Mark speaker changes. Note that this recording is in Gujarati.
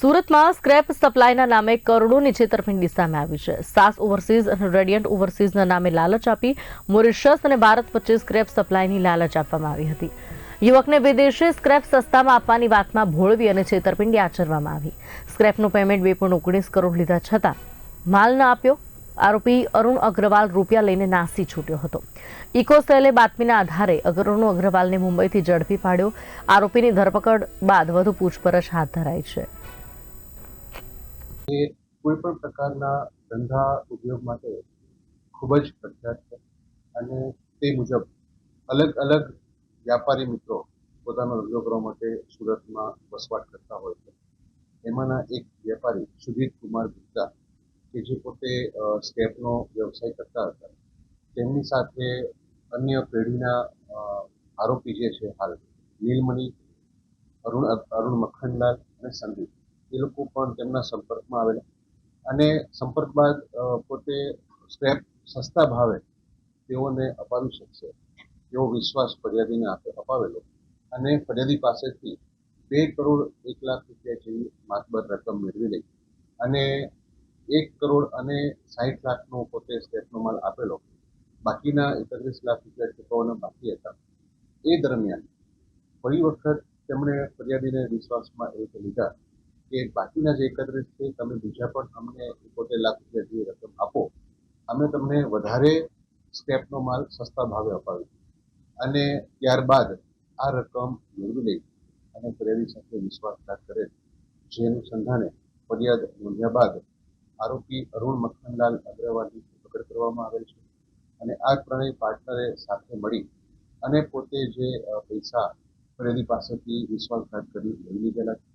Speaker 1: સુરતમાં સ્ક્રેપ સપ્લાયના નામે કરોડોની છેતરપિંડી સામે આવી છે. સાસ ઓવરસીઝ અને રેડિયન્ટ ઓવરસીઝના નામે લાલચ આપી મોરિશિયસ અને ભારત વચ્ચે સ્ક્રેપ સપ્લાયની લાલચ આપવામાં આવી હતી. યુવકને વિદેશી સ્ક્રેપ સસ્તામાં આપવાની વાતમાં ભોળવી અને છેતરપિંડી આચરવામાં આવી. સ્ક્રેપનું પેમેન્ટ બે પોઈન્ટ ઓગણીસ કરોડ લીધા છતાં માલ ન આપ્યો. આરોપી અરુણ અગ્રવાલ રૂપિયા લઈને નાસી છૂટ્યો હતો. ઇકોસેલે બાતમીના આધારે અરુણ અગ્રવાલને મુંબઈથી ઝડપી પાડ્યો. આરોપીની ધરપકડ બાદ વધુ પૂછપરછ હાથ ધરાઈ છે.
Speaker 2: એ કોઈ પણ પ્રકારના ધંધા ઉદ્યોગ માટે ખૂબ જ પ્રખ્યાત છે અને તે મુજબ અલગ અલગ વ્યાપારી મિત્રો પોતાનો ધંધો કરવા માટે સુરતમાં વસવાટ કરતા હોય છે. એમાંના એક વ્યાપારી સુધીર કુમાર ગુપ્તા કે જે પોતે સ્ટેપનો વ્યવસાય કરતા હતા. તેમની સાથે અન્ય પેઢીના આરોપી જે છે હાલ નીલમણી, અરુણ અરુણ મખનલાલ અને સંદીપ. એ લોકો પણ તેમના સંપર્કમાં આવેલા. અને સંપર્ક બાદ પોતે સ્ટેપ સસ્તા ભાવે તેઓને અપાવી શકશે. એવો વિશ્વાસ ફરિયાદીને અપાવેલો. અને ફરિયાદી પાસેથી બે કરોડ એક લાખ રૂપિયા જેવી માતબર રકમ મેળવી લઈ. અને એક કરોડ અને સાહીઠ લાખનો પોતે સ્ટેપનો માલ આપેલો. બાકીના એકત્રીસ લાખ રૂપિયા ચૂકવવાના બાકી હતા. એ દરમિયાન ફરી વખત તેમણે ફરિયાદીને વિશ્વાસમાં એ લીધા. કે બાકીના જે એકત્રીસ છે, તમે બીજા પણ અમને એકોતેર લાખ રૂપિયા જેવી રકમ આપો, અમે તમને વધારે સ્ટેપનો માલ સસ્તા ભાવે અપાવીશું. અને ત્યારબાદ આ રકમ મેળવી લઈ અને પ્રેરી સાથે વિશ્વાસઘાત કરે, જે અનુસંધાને ફરિયાદ નોંધ્યા બાદ આરોપી અરુણ મખનલાલ અગ્રવાલની ધરપકડ કરવામાં આવેલ છે અને આ ત્રણેય પાર્ટનરે સાથે મળી અને પોતે જે પૈસા ફરિયાદી પાસેથી વિશ્વાસઘાત કરી લઈ લીધેલા છે.